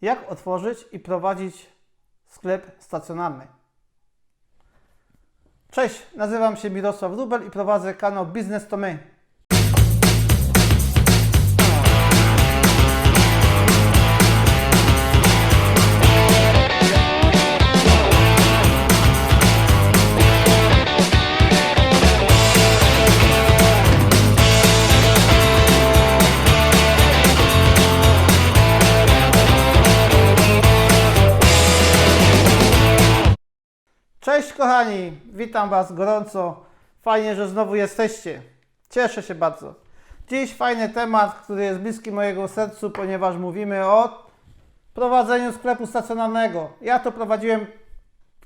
Jak otworzyć i prowadzić sklep stacjonarny? Cześć, nazywam się Mirosław Rubel i prowadzę kanał Biznes to My. Cześć kochani, witam Was gorąco. Fajnie, że znowu jesteście. Cieszę się bardzo. Dziś fajny temat, który jest bliski mojego sercu, ponieważ mówimy o prowadzeniu sklepu stacjonarnego. Ja to prowadziłem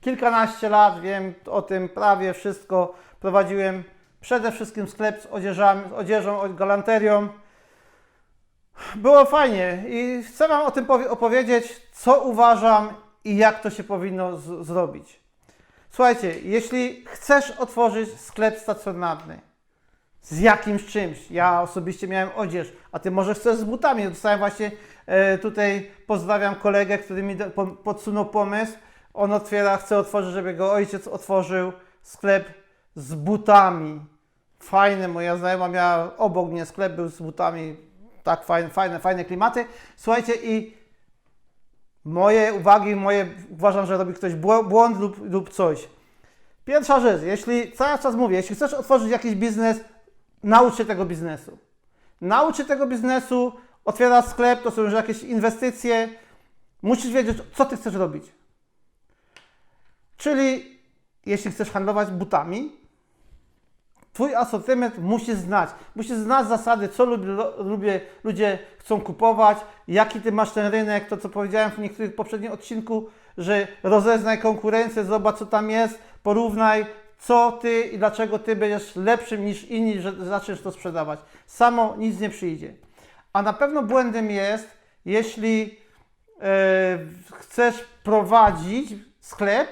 kilkanaście lat, wiem o tym prawie wszystko. Prowadziłem przede wszystkim sklep z, z odzieżą, galanterią. Było fajnie i chcę Wam o tym powie- opowiedzieć, co uważam i jak to się powinno zrobić. Słuchajcie, jeśli chcesz otworzyć sklep stacjonarny z jakimś czymś, ja osobiście miałem odzież, a ty może chcesz z butami. Dostałem właśnie e, tutaj, pozdrawiam kolegę, który mi da- po- podsunął pomysł. On otwiera, chce otworzyć, żeby go ojciec otworzył sklep z butami. Fajne, moja znajoma miała obok mnie sklep, był z butami, tak fajne, fajne, fajne klimaty. Słuchajcie i moje uwagi, moje, uważam, że robi ktoś błąd lub, lub coś. Pierwsza rzecz, jeśli cały czas mówię, jeśli chcesz otworzyć jakiś biznes, naucz się tego biznesu. Naucz się tego biznesu, otwierasz sklep, to są już jakieś inwestycje, musisz wiedzieć, co ty chcesz robić. Czyli jeśli chcesz handlować butami, Twój asortyment musisz znać. Musisz znać zasady, co lubi, lo- lubię, ludzie chcą kupować, jaki ty masz ten rynek, to co powiedziałem w niektórych poprzednim odcinku, że rozeznaj konkurencję, zobacz co tam jest, porównaj co ty i dlaczego ty będziesz lepszym niż inni, że zaczniesz to sprzedawać. Samo nic nie przyjdzie. A na pewno błędem jest, jeśli e, chcesz prowadzić sklep,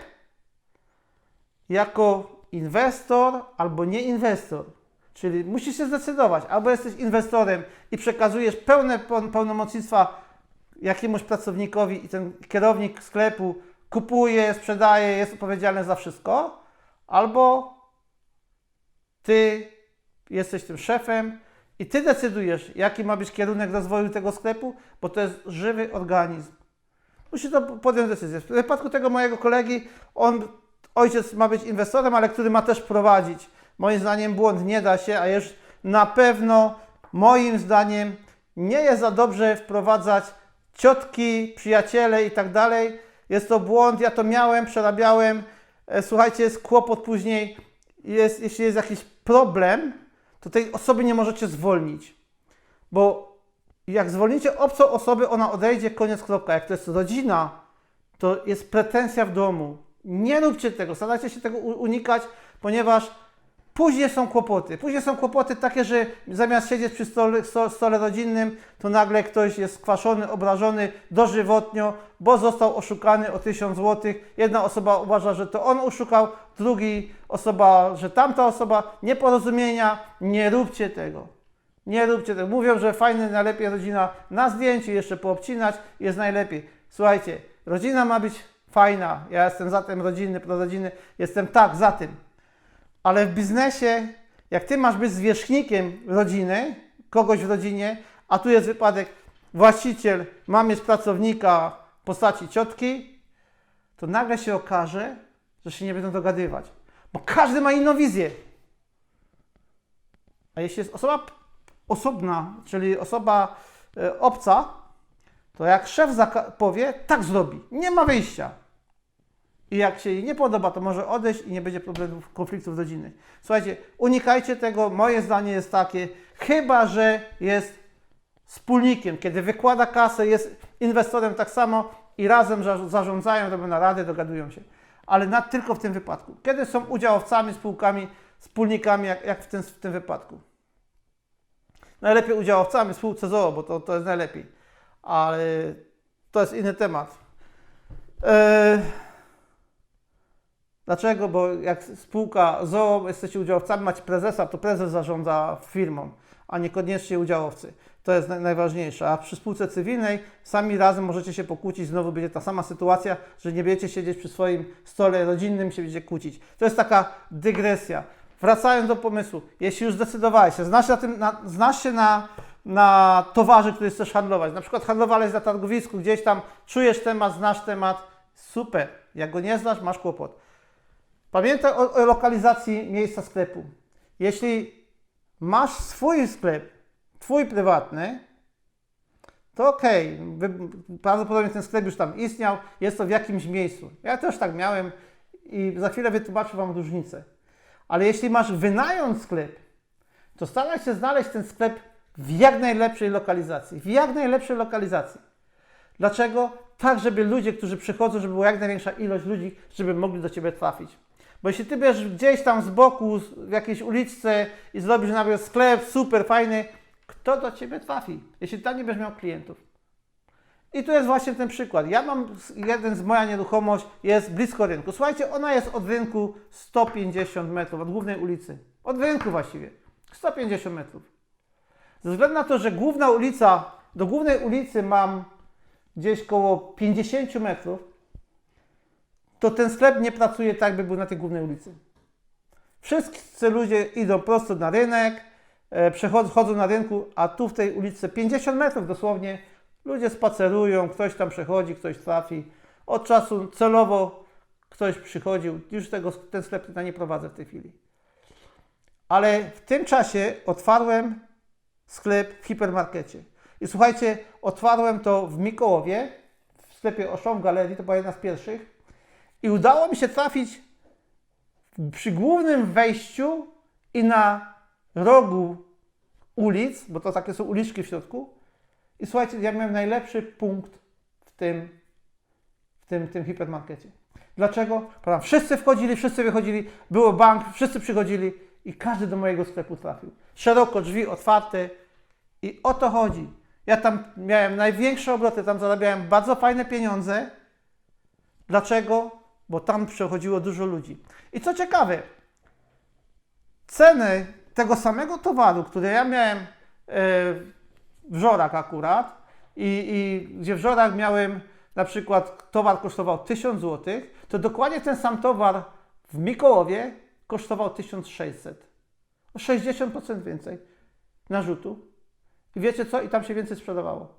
jako inwestor albo nie inwestor. Czyli musisz się zdecydować, albo jesteś inwestorem i przekazujesz pełne peł- pełnomocnictwa jakiemuś pracownikowi i ten kierownik sklepu kupuje, sprzedaje, jest odpowiedzialny za wszystko, albo ty jesteś tym szefem i ty decydujesz, jaki ma być kierunek rozwoju tego sklepu, bo to jest żywy organizm. Musi to podjąć decyzję. W przypadku tego mojego kolegi, on, ojciec ma być inwestorem, ale który ma też prowadzić. Moim zdaniem błąd nie da się, a już na pewno moim zdaniem nie jest za dobrze wprowadzać ciotki, przyjaciele i tak dalej. Jest to błąd, ja to miałem, przerabiałem. E, Słuchajcie, jest kłopot później, jest, jeśli jest jakiś problem, to tej osoby nie możecie zwolnić. Bo jak zwolnicie obcą osobę, ona odejdzie, koniec, kropka. Jak to jest rodzina, to jest pretensja w domu. Nie róbcie tego, starajcie się tego unikać, ponieważ później są kłopoty. Później są kłopoty takie, że zamiast siedzieć przy stole, sto- stole rodzinnym, to nagle ktoś jest skwaszony, obrażony dożywotnio, bo został oszukany o 1000 zł. Jedna osoba uważa, że to on oszukał, drugi osoba, że tamta osoba. Nieporozumienia, nie róbcie tego. Nie róbcie tego. Mówią, że fajny, najlepiej rodzina na zdjęciu jeszcze poobcinać jest najlepiej. Słuchajcie, rodzina ma być fajna. Ja jestem za tym rodzinny, prorodzinny. Jestem tak, za tym. Ale w biznesie, jak ty masz być zwierzchnikiem rodziny, kogoś w rodzinie, a tu jest wypadek, właściciel ma mieć pracownika w postaci ciotki, to nagle się okaże, że się nie będą dogadywać. Bo każdy ma inną wizję. A jeśli jest osoba osobna, czyli osoba e, obca, to jak szef powie, tak zrobi. Nie ma wyjścia. I jak się jej nie podoba, to może odejść i nie będzie problemów, konfliktów rodzinnych. Słuchajcie, unikajcie tego. Moje zdanie jest takie, chyba że jest wspólnikiem, kiedy wykłada kasę, jest inwestorem tak samo i razem za- zarządzają, robią narady, dogadują się. Ale na, tylko w tym wypadku. Kiedy są udziałowcami, spółkami, wspólnikami, jak, jak w, tym, w tym wypadku. Najlepiej udziałowcami spółce ZOO, bo to, to jest najlepiej. Ale to jest inny temat. Eee, Dlaczego? Bo jak spółka ZOO, jesteście udziałowcami, macie prezesa, to prezes zarządza firmą, a niekoniecznie udziałowcy. To jest naj- najważniejsze. A przy spółce cywilnej sami razem możecie się pokłócić, znowu będzie ta sama sytuacja, że nie będziecie siedzieć przy swoim stole rodzinnym się będziecie kłócić. To jest taka dygresja. Wracając do pomysłu, jeśli już zdecydowałeś się, znasz na, tym, na, znasz się na, na towarze, który chcesz handlować, na przykład handlowałeś na targowisku, gdzieś tam czujesz temat, znasz temat, super. Jak go nie znasz, masz kłopot. Pamiętaj o, o lokalizacji miejsca sklepu. Jeśli masz swój sklep, twój prywatny, to okej, wy- prawdopodobnie ten sklep już tam istniał, jest to w jakimś miejscu. Ja też tak miałem i za chwilę wytłumaczę Wam różnicę. Ale jeśli masz wynająć sklep, to staraj się znaleźć ten sklep w jak najlepszej lokalizacji. W jak najlepszej lokalizacji. Dlaczego? Tak, żeby ludzie, którzy przychodzą, żeby była jak największa ilość ludzi, żeby mogli do Ciebie trafić. Bo jeśli Ty będziesz gdzieś tam z boku, w jakiejś uliczce i zrobisz nawet sklep super fajny, kto do Ciebie trafi, jeśli tam nie będziesz miał klientów? I tu jest właśnie ten przykład. Ja mam jeden z moja nieruchomość jest blisko rynku. Słuchajcie, ona jest od rynku 150 metrów, od głównej ulicy. Od rynku właściwie. 150 metrów. Ze względu na to, że główna ulica, do głównej ulicy mam gdzieś koło 50 metrów, to ten sklep nie pracuje tak, by był na tej głównej ulicy. Wszyscy ludzie idą prosto na rynek, e, przechodzą chodzą na rynku, a tu w tej ulicy 50 metrów dosłownie ludzie spacerują, ktoś tam przechodzi, ktoś trafi. Od czasu celowo ktoś przychodził, już tego, ten sklep tutaj nie prowadzę w tej chwili. Ale w tym czasie otwarłem sklep w hipermarkecie. I słuchajcie, otwarłem to w Mikołowie, w sklepie Oszą w galerii, to była jedna z pierwszych. I udało mi się trafić przy głównym wejściu i na rogu ulic, bo to takie są uliczki w środku. I słuchajcie, ja miałem najlepszy punkt w tym, w tym, tym hipermarkecie. Dlaczego? Wszyscy wchodzili, wszyscy wychodzili, było bank, wszyscy przychodzili i każdy do mojego sklepu trafił. Szeroko drzwi otwarte i o to chodzi. Ja tam miałem największe obroty, tam zarabiałem bardzo fajne pieniądze. Dlaczego? Bo tam przechodziło dużo ludzi. I co ciekawe, ceny tego samego towaru, który ja miałem e, w Żorach akurat i, i gdzie w Żorach miałem na przykład towar kosztował 1000 zł, to dokładnie ten sam towar w Mikołowie kosztował 1600. O 60% więcej narzutu. I wiecie co? I tam się więcej sprzedawało.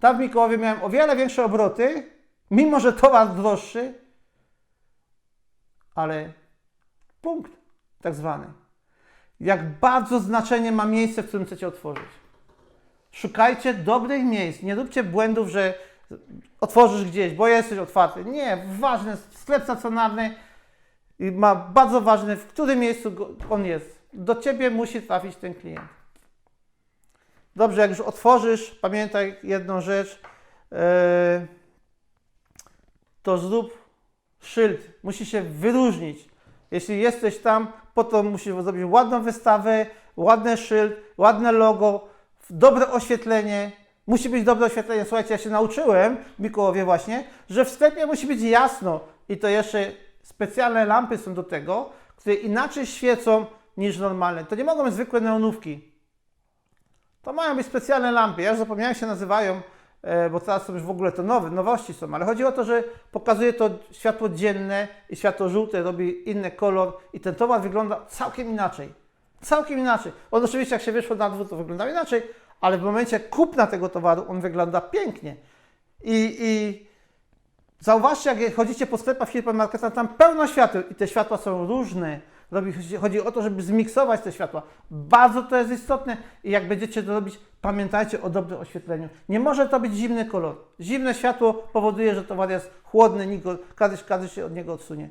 Tam w Mikołowie miałem o wiele większe obroty, mimo że towar droższy, ale punkt tak zwany. Jak bardzo znaczenie ma miejsce, w którym chcecie otworzyć. Szukajcie dobrych miejsc. Nie róbcie błędów, że otworzysz gdzieś, bo jesteś otwarty. Nie, ważne, sklep stacjonarny ma bardzo ważne, w którym miejscu on jest. Do ciebie musi trafić ten klient. Dobrze, jak już otworzysz, pamiętaj jedną rzecz, e, to zrób szyld. Musi się wyróżnić. Jeśli jesteś tam, po to musisz zrobić ładną wystawę, ładny szyld, ładne logo, dobre oświetlenie. Musi być dobre oświetlenie. Słuchajcie, ja się nauczyłem w Mikołowie właśnie, że w sklepie musi być jasno i to jeszcze specjalne lampy są do tego, które inaczej świecą niż normalne. To nie mogą być zwykłe neonówki. To mają być specjalne lampy. Ja już zapomniałem, się nazywają, bo teraz są już w ogóle to nowe, nowości są, ale chodzi o to, że pokazuje to światło dzienne i światło żółte robi inny kolor i ten towar wygląda całkiem inaczej. Całkiem inaczej. On oczywiście, jak się wyszło na dwór, to wyglądał inaczej, ale w momencie kupna tego towaru on wygląda pięknie. I, i zauważcie, jak chodzicie po sklepach hipermarketach, tam pełno świateł i te światła są różne. Robi, chodzi o to, żeby zmiksować te światła. Bardzo to jest istotne i jak będziecie to robić, pamiętajcie o dobrym oświetleniu. Nie może to być zimny kolor. Zimne światło powoduje, że towar jest chłodny, nikt każdy, każdy się od niego odsunie.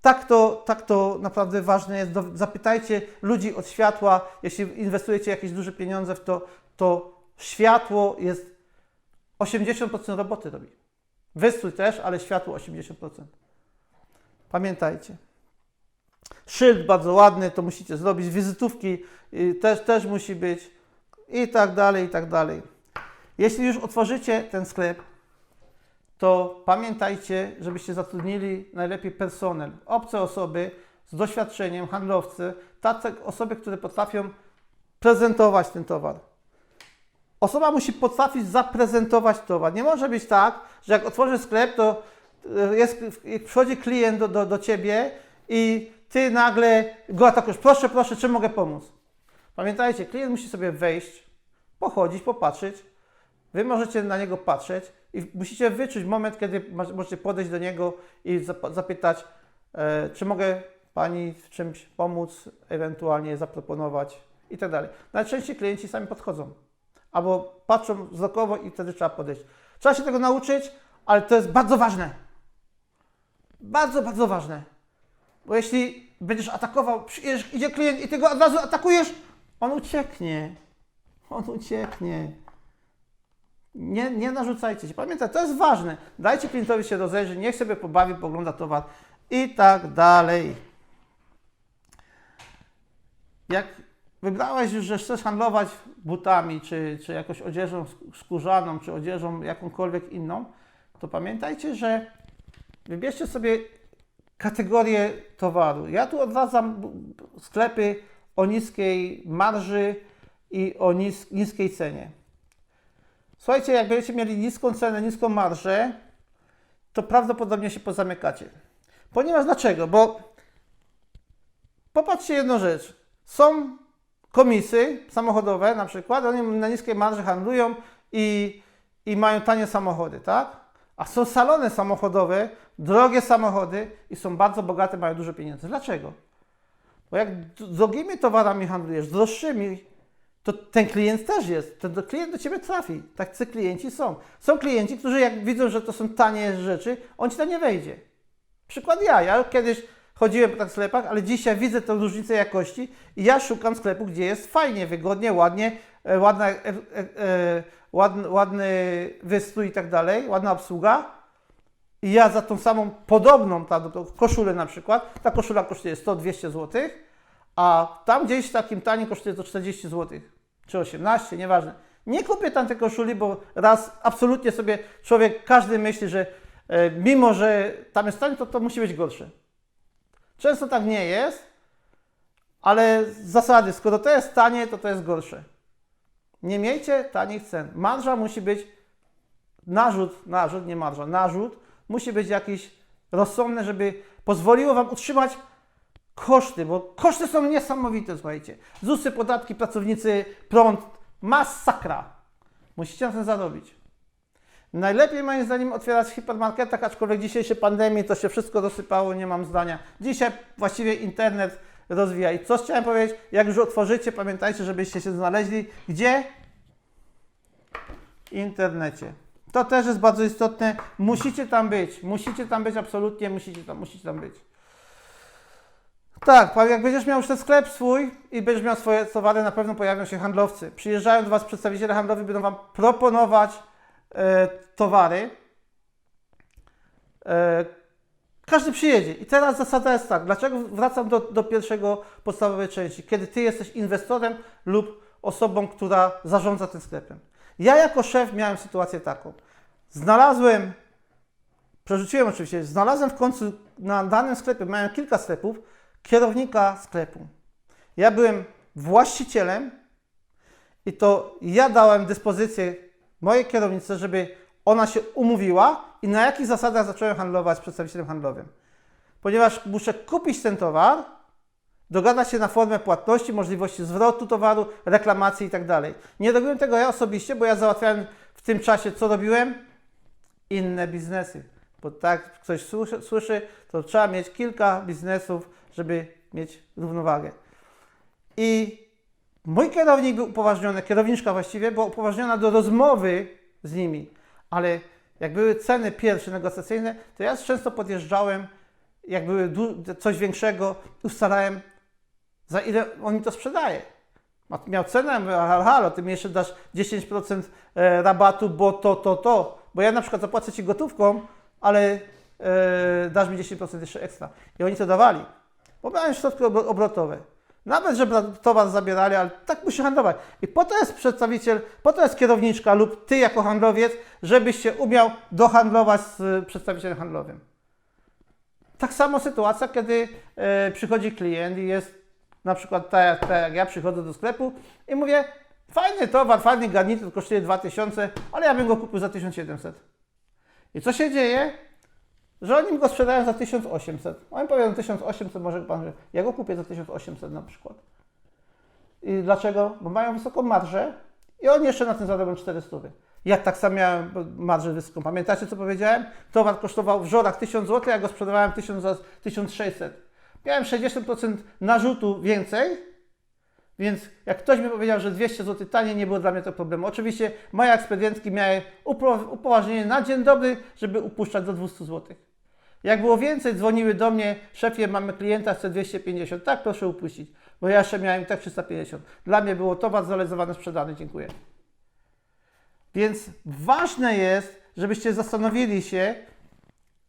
Tak to, tak to naprawdę ważne jest. Zapytajcie ludzi od światła, jeśli inwestujecie jakieś duże pieniądze w to, to światło jest 80% roboty robi. Wystrój też, ale światło 80%. Pamiętajcie. Szyld bardzo ładny, to musicie zrobić. Wizytówki y, też, też musi być. I tak dalej, i tak dalej. Jeśli już otworzycie ten sklep, to pamiętajcie, żebyście zatrudnili najlepiej personel, obce osoby z doświadczeniem, handlowcy, tacy osoby, które potrafią prezentować ten towar. Osoba musi potrafić zaprezentować towar. Nie może być tak, że jak otworzy sklep, to e, jest, jak przychodzi klient do, do, do ciebie i ty nagle go atakujesz. Proszę, proszę, czym mogę pomóc? Pamiętajcie, klient musi sobie wejść, pochodzić, popatrzeć. Wy możecie na niego patrzeć i musicie wyczuć moment, kiedy możecie podejść do niego i zap- zapytać, e, czy mogę Pani w czymś pomóc, ewentualnie zaproponować i tak dalej. Najczęściej klienci sami podchodzą albo patrzą wzrokowo i wtedy trzeba podejść. Trzeba się tego nauczyć, ale to jest bardzo ważne. Bardzo, bardzo ważne. Bo jeśli będziesz atakował, idzie klient i ty go od razu atakujesz, on ucieknie. On ucieknie. Nie, nie narzucajcie się. Pamiętaj, to jest ważne. Dajcie klientowi się rozejrzeć, niech sobie pobawi, pogląda towar i tak dalej. Jak wybrałeś już, że chcesz handlować butami, czy, czy jakąś odzieżą sk- skórzaną, czy odzieżą jakąkolwiek inną, to pamiętajcie, że wybierzcie sobie kategorię towaru. Ja tu odradzam sklepy o niskiej marży i o nis- niskiej cenie. Słuchajcie, jak będziecie mieli niską cenę, niską marżę, to prawdopodobnie się pozamykacie. Ponieważ dlaczego? Bo popatrzcie jedną rzecz. Są komisy samochodowe na przykład, oni na niskiej marży handlują i, i mają tanie samochody, tak? A są salony samochodowe, drogie samochody i są bardzo bogate, mają dużo pieniędzy. Dlaczego? Bo jak drogimi towarami handlujesz, droższymi, to ten klient też jest. Ten klient do ciebie trafi. Tacy klienci są. Są klienci, którzy jak widzą, że to są tanie rzeczy, on ci tam nie wejdzie. Przykład ja. Ja kiedyś chodziłem po tak sklepach, ale dzisiaj widzę tę różnicę jakości i ja szukam sklepu, gdzie jest fajnie, wygodnie, ładnie, e, ładna, e, e, e, ładny, ładny wystrój i tak dalej, ładna obsługa. I ja za tą samą podobną ta, koszulę na przykład, ta koszula kosztuje 100-200 zł, a tam gdzieś w takim tanim kosztuje to 40 zł, czy 18, nieważne. Nie kupię tam tej koszuli, bo raz absolutnie sobie człowiek, każdy myśli, że e, mimo, że tam jest tanie, to to musi być gorsze. Często tak nie jest, ale z zasady, skoro to jest tanie, to to jest gorsze. Nie miejcie tanich cen. Marża musi być, narzut, narzut, nie marża, narzut musi być jakiś rozsądny, żeby pozwoliło Wam utrzymać koszty, bo koszty są niesamowite, słuchajcie. ZUSy, podatki, pracownicy, prąd, masakra. Musicie na tym zarobić. Najlepiej moim zdaniem otwierać w hipermarketach, aczkolwiek w dzisiejszej pandemii to się wszystko dosypało, nie mam zdania. Dzisiaj właściwie internet rozwija. I co chciałem powiedzieć, jak już otworzycie, pamiętajcie, żebyście się znaleźli. Gdzie? W internecie. To też jest bardzo istotne. Musicie tam być. Musicie tam być absolutnie, musicie tam, musicie tam być. Tak, jak będziesz miał już ten sklep swój i będziesz miał swoje towary, na pewno pojawią się handlowcy. Przyjeżdżają do Was przedstawiciele handlowi, będą Wam proponować e, towary. E, każdy przyjedzie. I teraz zasada jest tak. Dlaczego wracam do, do pierwszego podstawowej części? Kiedy Ty jesteś inwestorem lub osobą, która zarządza tym sklepem. Ja jako szef miałem sytuację taką. Znalazłem, przerzuciłem oczywiście, znalazłem w końcu na danym sklepie, miałem kilka sklepów, kierownika sklepu. Ja byłem właścicielem i to ja dałem dyspozycję mojej kierownicy, żeby ona się umówiła i na jakich zasadach zacząłem handlować z przedstawicielem handlowym. Ponieważ muszę kupić ten towar, dogadać się na formę płatności, możliwości zwrotu towaru, reklamacji i tak. Nie robiłem tego ja osobiście, bo ja załatwiałem w tym czasie, co robiłem? Inne biznesy. Bo tak ktoś słyszy, słyszy, to trzeba mieć kilka biznesów, żeby mieć równowagę. I mój kierownik był upoważniony, kierowniczka właściwie była upoważniona do rozmowy z nimi, ale jak były ceny pierwsze negocjacyjne, to ja często podjeżdżałem, jak były coś większego, ustalałem, za ile on mi to sprzedaje. Miał cenę, ja halo, ty mi jeszcze dasz 10% e, rabatu, bo to, to, to. Bo ja na przykład zapłacę ci gotówką, ale e, dasz mi 10% jeszcze ekstra. I oni to dawali. Bo miałem środki obro- obrotowe. Nawet, że bra- towar zabierali, ale tak musi handlować. I po to jest przedstawiciel, po to jest kierowniczka lub ty jako handlowiec, żebyś się umiał dohandlować z e, przedstawicielem handlowym. Tak samo sytuacja, kiedy e, przychodzi klient i jest na przykład tak, jak- tak jak ja przychodzę do sklepu i mówię, Fajny towar, fajny garnitur, kosztuje 2000, ale ja bym go kupił za 1700. I co się dzieje? Że oni go sprzedają za 1800. Oni powiedzą 1800, może pan, że ja go kupię za 1800 na przykład. I dlaczego? Bo mają wysoką marżę i oni jeszcze na tym zarobią 400. Ja tak samo miałem marżę wysoką. Pamiętacie, co powiedziałem? Towar kosztował w żorach 1000 zł, ja go sprzedawałem 1000 za 1600. Miałem 60% narzutu więcej, więc jak ktoś mi powiedział, że 200 zł taniej, nie było dla mnie to problemu. Oczywiście moje ekspedientki miały upoważnienie na dzień dobry, żeby upuszczać do 200 zł. Jak było więcej, dzwoniły do mnie, szefie, mamy klienta, chce 250. Tak, proszę upuścić, bo ja jeszcze miałem tak 350. Dla mnie było towar zrealizowany, sprzedany, dziękuję. Więc ważne jest, żebyście zastanowili się,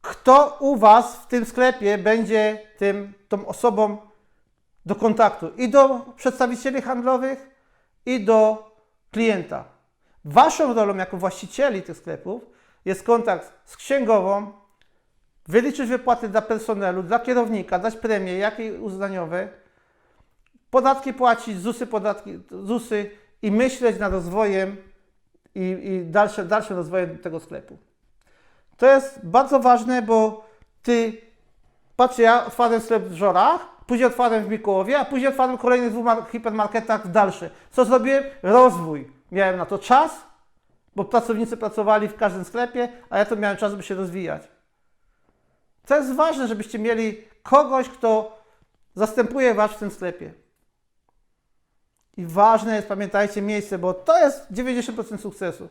kto u Was w tym sklepie będzie tym, tą osobą do kontaktu i do przedstawicieli handlowych, i do klienta. Waszą rolą jako właścicieli tych sklepów jest kontakt z księgową, wyliczyć wypłaty dla personelu, dla kierownika, dać premie, jakie uznaniowe, podatki płacić, ZUSy, podatki, ZUSy i myśleć nad rozwojem i, i dalszym, dalszym rozwojem tego sklepu. To jest bardzo ważne, bo ty, patrzcie, ja otwarłem sklep w Żorach, później otwarłem w Mikołowie, a później otwarłem kolejnych dwóch mar- hipermarketach w dalszy. Co zrobiłem? Rozwój. Miałem na to czas, bo pracownicy pracowali w każdym sklepie, a ja to miałem czas, by się rozwijać. To jest ważne, żebyście mieli kogoś, kto zastępuje Was w tym sklepie. I ważne jest, pamiętajcie, miejsce, bo to jest 90% sukcesu.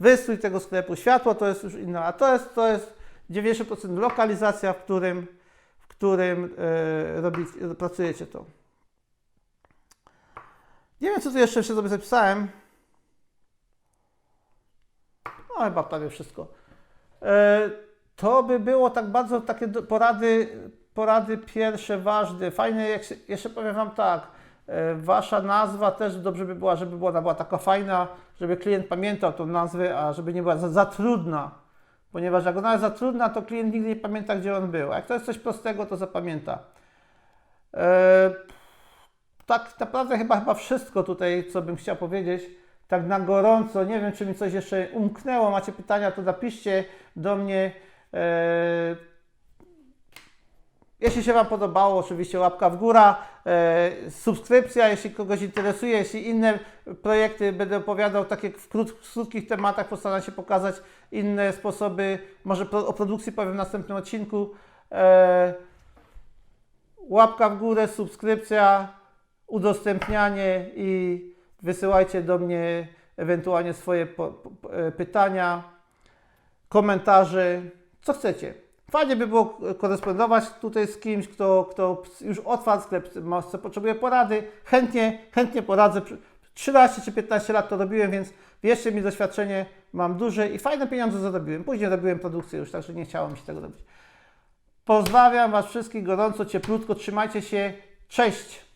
Wystrój tego sklepu, światło to jest już inne, a to jest, to jest 90% lokalizacja, w którym, w którym e, pracujecie to. Nie wiem, co tu jeszcze sobie zapisałem. No, chyba prawie wszystko. E, to by było tak bardzo takie porady, porady pierwsze ważne. Fajne, jak się, jeszcze powiem Wam tak, e, Wasza nazwa też dobrze by była, żeby była, była taka fajna, żeby klient pamiętał tą nazwę, a żeby nie była za, za trudna. Ponieważ jak ona jest za trudna, to klient nigdy nie pamięta, gdzie on był. A jak to jest coś prostego, to zapamięta. E, tak naprawdę chyba, chyba wszystko tutaj, co bym chciał powiedzieć. Tak na gorąco, nie wiem, czy mi coś jeszcze umknęło. Macie pytania, to napiszcie do mnie. E, jeśli się Wam podobało, oczywiście łapka w górę, e, subskrypcja, jeśli kogoś interesuje, jeśli inne projekty będę opowiadał, takie w, w krótkich tematach, postaram się pokazać inne sposoby, może o produkcji powiem w następnym odcinku. E, łapka w górę, subskrypcja, udostępnianie i wysyłajcie do mnie ewentualnie swoje pytania, komentarze, co chcecie. Fajnie by było korespondować tutaj z kimś, kto, kto już otwarł sklep, potrzebuje porady. Chętnie, chętnie poradzę. 13 czy 15 lat to robiłem, więc wierzcie mi, doświadczenie mam duże i fajne pieniądze zarobiłem. Później robiłem produkcję już, także nie chciało mi się tego robić. Pozdrawiam Was wszystkich gorąco, cieplutko, trzymajcie się. Cześć!